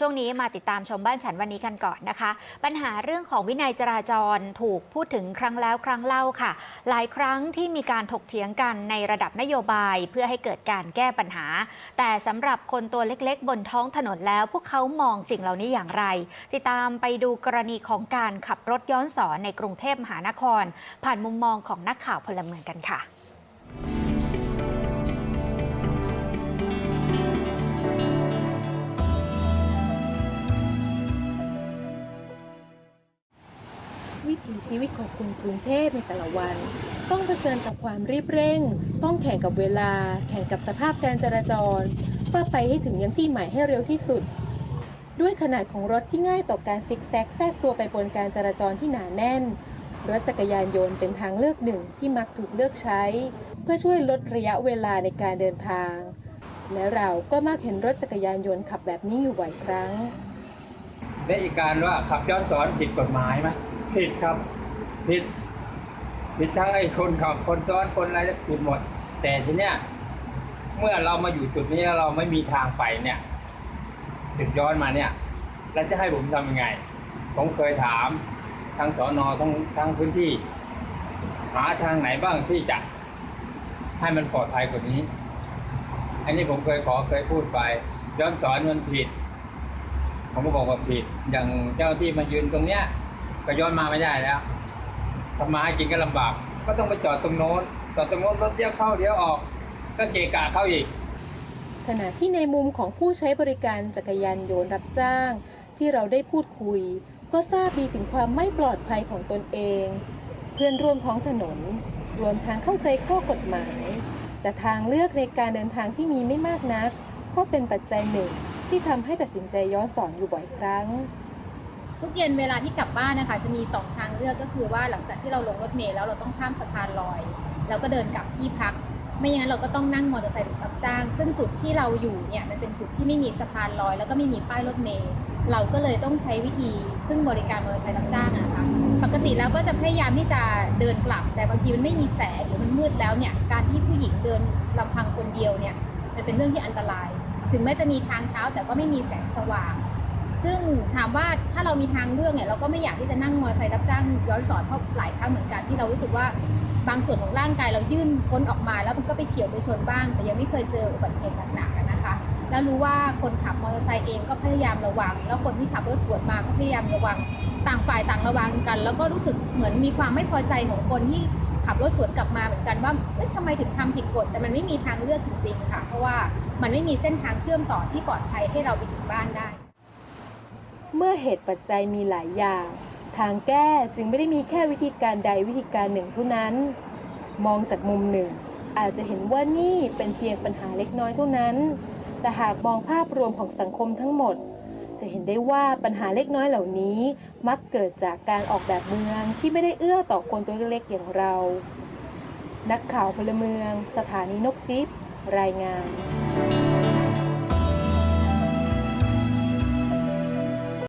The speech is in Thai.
ช่วงนี้มาติดตามชมบ้านฉันวันนี้กันก่อนนะคะ ปัญหาเรื่องของวินัยจราจรถูกพูดถึงครั้งแล้วครั้งเล่าค่ะ หลายครั้งที่มีการถกเถียงกันในระดับนโยบายเพื่อให้เกิดการแก้ปัญหา แต่สำหรับคนตัวเล็กๆ บนท้องถนนแล้ว พวกเขามองสิ่งเหล่านี้อย่างไร ติดตามไปดูกรณีของการขับรถย้อนสอนในกรุงเทพมหานคร ผ่านมุมมองของนักข่าวพลเมืองกันค่ะ วิถีชีวิตของคนกรุงเทพในแต่ละวัน ต้องเผชิญกับความรีบเร่ง ต้องแข่งกับเวลา แข่งกับสภาพการจราจรเพื่อไปให้ถึงยังที่หมายให้เร็วที่สุด ด้วยขนาดของรถที่ง่ายต่อการซิกแซกแทรกตัวไปบนการจราจรที่หนาแน่น รถจักรยานยนต์เป็นทางเลือกหนึ่งที่มักถูกเลือกใช้ เพื่อช่วยลดระยะเวลาในการเดินทาง และเราก็มักเห็นรถจักรยานยนต์ขับแบบนี้อยู่บ่อยครั้งและอีกการว่าขับย้อนสอนผิดกฎหมายไหม ผิดครับผิดผิดทั้งไอ้คนขับคนซ้อนคนอะไรผิดหมด แต่ทีเนี้ยเมื่อเรามาอยู่จุดนี้แล้วเราไม่มีทางไปเนี่ยจุดย้อนมาเนี่ยแล้วจะให้ผมทำยังไง ผมเคยถามทั้งสอนอทั้งทั้งพื้นที่ หาทางไหนบ้างที่จะให้มันปลอดภัยกว่านี้ อันนี้ผมเคยขอเคยพูดไป ย้อนสอนมันผิด ผมก็บอกว่าผิด อย่างเจ้าที่มายืนตรงเนี้ย ก็ย้อนมาไม่ได้แล้วทำมาหากินก็ลำบาก ก็ต้องไปจอดตรงโน้นจอดตรงโน้นรถเลี้ยวเข้าเลี้ยวออก ก็เกะกะเข้าอีก ขณะที่ในมุมของผู้ใช้บริการจักรยานยนต์รับจ้าง ที่เราได้พูดคุย ก็ทราบดีถึงความไม่ปลอดภัยของตนเอง เพื่อนร่วมท้องถนน รวมทั้งเข้าใจข้อกฎหมาย แต่ทางเลือกในการเดินทางที่มีไม่มากนัก ก็เป็นปัจจัยหนึ่งที่ทำให้ตัดสินใจย้อนสอนอยู่บ่อยครั้ง ทุกเย็นเวลาที่กลับบ้านนะคะจะมีสองทางเลือกก็คือว่าหลังจากที่เราลงรถเมล์แล้วเราต้องข้ามสะพานลอย แล้วก็เดินกลับที่พัก ไม่อย่างนั้นเราก็ต้องนั่งมอเตอร์ไซค์หรือรับจ้าง ซึ่งจุดที่เราอยู่เนี่ยมันเป็นจุดที่ไม่มีสะพานลอย แล้วก็ไม่มีป้ายรถเมล์เราก็เลยต้องใช้วิธีพึ่งบริการมอเตอร์ไซค์รับจ้างนะคะ ปกติแล้วก็จะพยายามที่จะเดินกลับ แต่บางทีมันไม่มีแสงหรือมันมืดแล้วเนี่ยการที่ผู้หญิงเดินลำพังคนเดียวเนี่ยมันเป็นเรื่องที่อันตราย ถึงแม้จะมีทางเท้าแต่ก็ไม่มีแสงสว่าง ซึ่งถามว่าถ้าเรามีทางเลือกเนี่ยเราก็ไม่อยากที่จะนั่งมอเตอร์ไซค์รับจ้างย้อนสอนเพราะหลายครั้งเหมือนกันที่เรารู้สึกว่าบางส่วนของร่างกายเรายื่นพ้นออกมา แล้วมันก็ไปเฉียวไปชนบ้าง แต่ยังไม่เคยเจออุบัติเหตุหนักๆนะคะ แล้วรู้ว่าคนขับมอเตอร์ไซค์เองก็พยายามระวัง แล้วคนที่ขับรถสวนมาก็พยายามระวังต่างฝ่ายต่างระวังกัน แล้วก็รู้สึกเหมือนมีความไม่พอใจของคนที่ขับรถสวนกลับมาเหมือนกันว่าเอ๊ะทำไมถึงทำผิดกฎแต่มันไม่มีทางเลือกจริงๆค่ะ เพราะว่ามันไม่มีเส้นทางเชื่อมต่อที่ปลอดภัยให้เราไปถึงบ้านได้ เมื่อเหตุปัจจัยมีหลายอย่าง ทางแก้จึงไม่ได้มีแค่วิธีการใดวิธีการหนึ่งเท่านั้น มองจากมุมหนึ่ง อาจจะเห็นว่านี่เป็นเพียงปัญหาเล็กน้อยเท่านั้น แต่หากมองภาพรวมของสังคมทั้งหมด จะเห็นได้ว่าปัญหาเล็กน้อยเหล่านี้ มักเกิดจากการออกแบบเมืองที่ไม่ได้เอื้อต่อคนตัวเล็กๆอย่างเรา นักข่าวพลเมือง สถานีนกจิ๊บรายงาน